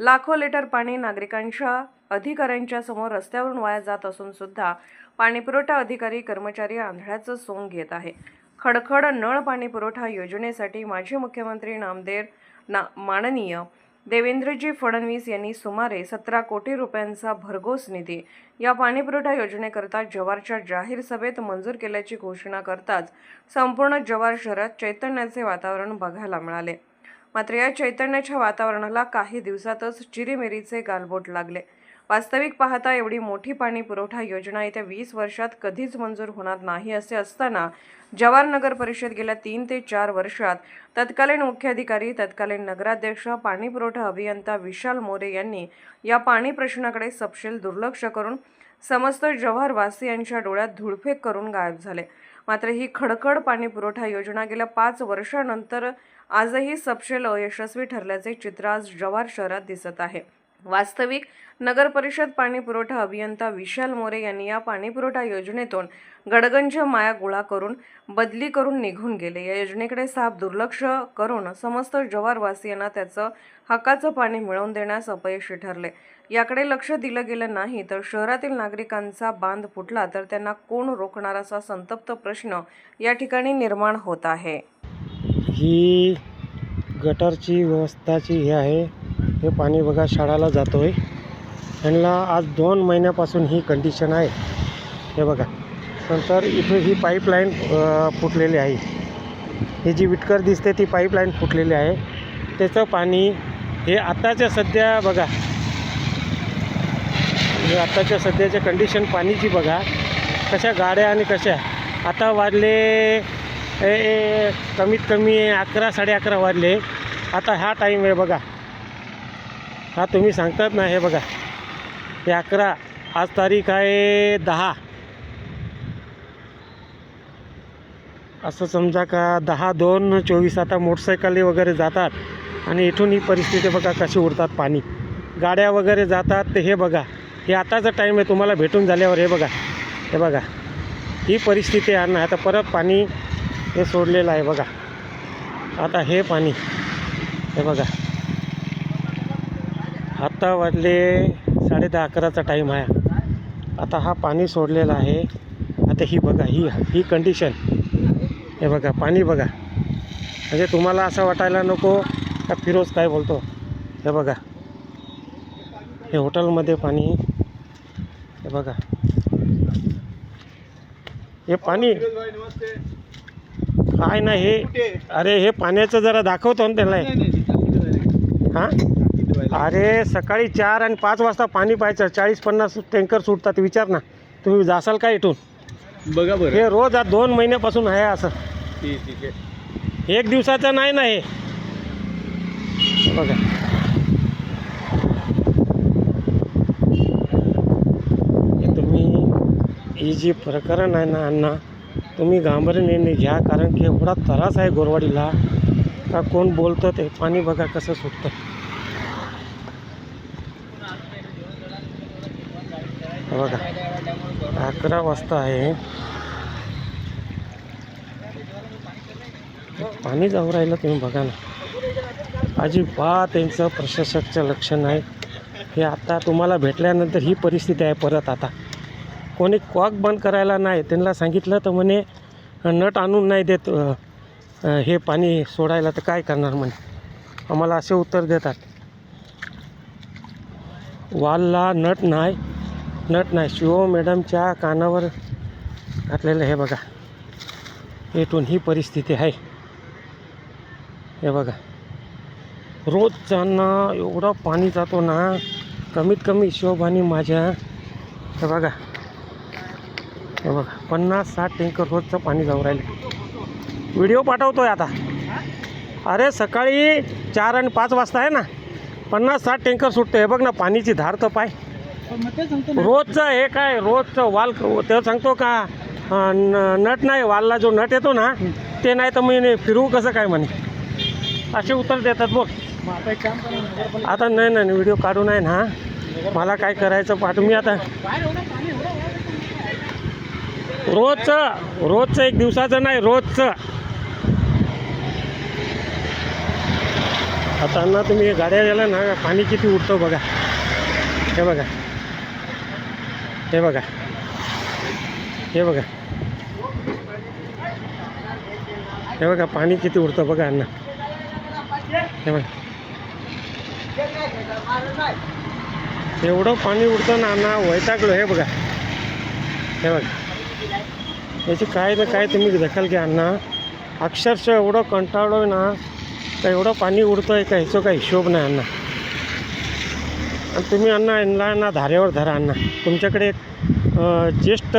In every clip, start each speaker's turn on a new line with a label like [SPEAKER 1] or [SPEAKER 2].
[SPEAKER 1] लाखो लिटर पाणी नागरिकांच्या अधिकाऱ्यांच्या समोर रस्त्यावरून वाया जात असून सुद्धा पाणीपुरवठा अधिकारी कर्मचारी आंधळ्याचं सोंग घेत आहे. खडखड नळ पाणी पुरवठा योजनेसाठी माजी मुख्यमंत्री नामदेव ना माननीय देवेंद्रजी फडणवीस यांनी सुमारे सतरा कोटी रुपयांचा भरघोस निधी या पाणीपुरवठा योजनेकरता जव्हारच्या जाहीर सभेत मंजूर केल्याची घोषणा करताच संपूर्ण जव्हार शहरात चैतन्याचे वातावरण बघायला मिळाले. मात्र या चैतन्याच्या वातावरणाला काही दिवसातच चिरीमिरीचे गालबोट लागले. वास्तविक पाहता एवढी मोठी पाणी पुरवठा योजना येत्या वीस वर्षात कधीच मंजूर होणार नाही असे असताना जवाहर नगर परिषद गेल्या तीन ते चार वर्षात तत्कालीन मुख्याधिकारी तत्कालीन नगराध्यक्ष पाणी पुरवठा अभियंता विशाल मोरे यांनी या पाणी प्रश्नाकडे सपशेल दुर्लक्ष करून समस्त जव्हारवासियांच्या डोळ्यात धुळफेक करून गायब झाले. मात्र ही खडखड पाणी पुरवठा योजना गेल्या पाच वर्षानंतर आजही सपशेल अयशस्वी ठरल्याचे चित्र आज जव्हार शहरात दिसत आहे. वास्तविक नगरपरिषद पाणीपुरवठा अभियंता विशाल मोरे यांनी या पाणीपुरवठा योजनेतून गडगंज माया गोळा करून बदली करून निघून गेले. या योजनेकडे साफ दुर्लक्ष करून समस्त जव्हारवासियांना त्याचं हक्काचं पाणी मिळवून देण्यास अपयशी ठरले. याकडे लक्ष दिलं गेलं नाही तर शहरातील नागरिकांचा बांध फुटला तर त्यांना कोण रोखणार असा संतप्त प्रश्न या ठिकाणी निर्माण होत आहे.
[SPEAKER 2] ही गटारची व्यवस्थाची हे आहे. हे पाणी बघा शाळाला जातो आहे त्यांना आज दोन महिन्यापासून ही कंडिशन आहे. हे बघा. नंतर इथे ही पाईपलाईन फुटलेली आहे. ही जी विटकर दिसते ती पाईपलाईन फुटलेली आहे. त्याचं पाणी हे आत्ताच्या सध्या बघा. हे आत्ताच्या सध्याच्या कंडिशन पाणीची बघा. कशा गाड्या आणि कशा? आता वाजले ए, ए, कमीत कमी अकरा साडे अकरा वाजले आता हा टाईम आहे बघा. हा तुम्ही सांगतात ना हे बघा. हे अकरा आज तारीख आहे दहा. असं समजा का दहा दोन चोवीस आता मोटरसायकली वगैरे जातात आणि इथून ही परिस्थिती बघा कशी उडतात पाणी. गाड्या वगैरे जातात ते हे बघा. हे आताचा टाईम आहे तुम्हाला भेटून झाल्यावर हे बघा. हे बघा. ही परिस्थिती आहे ना आता परत पाणी हे सोडलेलं आहे बघा. आता हे पाणी. हे बघा. आत्ता वाजले साडे दहा अकराचा टाईम आहे. आता हा पाणी सोडलेला आहे. आता ही बघा ही ही कंडिशन हे बघा पाणी बघा. म्हणजे तुम्हाला असं वाटायला नको का फिरोज काय बोलतो? हे बघा. हे हॉटेलमध्ये पाणी. हे बघा. हे पाणी. काय ना हे. अरे हे पाण्याचं जरा दाखवतो ना त्याला. हां? अरे सकाळी चार आणि पाच वाजता पाणी पाहायचं. चाळीस पन्नास टँकर सुटतात विचार ना. तुम्ही जासाल का इथून?
[SPEAKER 3] बघा बरं.
[SPEAKER 2] हे रोज आज दोन महिन्यापासून आहे असं.
[SPEAKER 3] ठीक ठीक आहे.
[SPEAKER 2] एक दिवसाचं नाही ना हे. बघा. हे तुम्ही ही जी प्रकरण आहे ना अण्णा तुम्ही गांभीर्याने घ्या कारण की एवढा त्रास आहे गोरवाडीला. का कोण बोलतं ते? पाणी बघा कसं सुटतं. बघा. अकरा वाजता आहे. पाणी जाऊ राहिलं तुम्ही बघा ना. अजिबात यांचं प्रशासकचं लक्ष नाही. हे आता तुम्हाला भेटल्यानंतर ही परिस्थिती आहे परत आता. कोणी कॉक बंद करायला नाही त्यांना सांगितलं तर म्हणे नट आणून नाही देत हे पाणी सोडायला तर काय करणार म्हणे? आम्हाला असे उत्तर देतात. वालला नट नाही. नट नाही शिव मॅडमच्या कानावर घातलेलं हे बघा. इथून ही परिस्थिती आहे. हे बघा. रोजच्यांना एवढं पाणी जातो ना कमीत कमी हिशोबाने माझ्या हे बघा. हे बघा पन्नास साठ टँकर रोजचं पाणी जाऊ राहिलं. व्हिडिओ पाठवतो आहे आता. अरे सकाळी चार आणि पाच वाजता आहे ना पन्नास साठ टँकर सुटतं हे बघ ना पाणीची धार तर पाय. रोजचं हे काय रोजचं वाल ते सांगतो का न- नट नाही वालला जो नट येतो ना ते नाही तर मी फिरवू कसं काय म्हणे? असे उत्तर देतात बघ. आता नाही नाही व्हिडिओ काढू नाही ना. मला काय करायचं पाठवू मी आता रोजचं रोजचं एक दिवसाचं नाही रोजचं. आता अण्णा तुम्ही गाड्या गेला ना पाणी किती उडतं बघा. हे बघा. हे बघा. हे बघा. हे बघा पाणी किती उडतं बघा अण्णा. हे बघा. एवढं पाणी उडतं ना अण्णा वैतागलो हे बघा. हे बघा. याची काय ना काय तुम्ही दखल घ्या अण्णा. अक्षरशः एवढं कंटाळलो ना तर एवढं पाणी उडतं आहे का ह्याचं काही हिशोब नाही अण्णा. आणि तुम्ही अण्णा यांना ना धारेवर धरा अण्णा. तुमच्याकडे एक ज्येष्ठ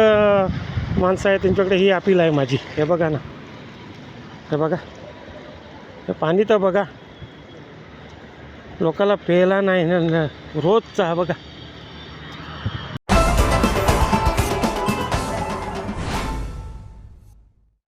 [SPEAKER 2] माणसं आहे त्यांच्याकडे ही अपील आहे माझी. हे बघा ना. हे बघा. हे पाणी तर बघा. लोकाला प्यायला नाही ना रोजचा बघा.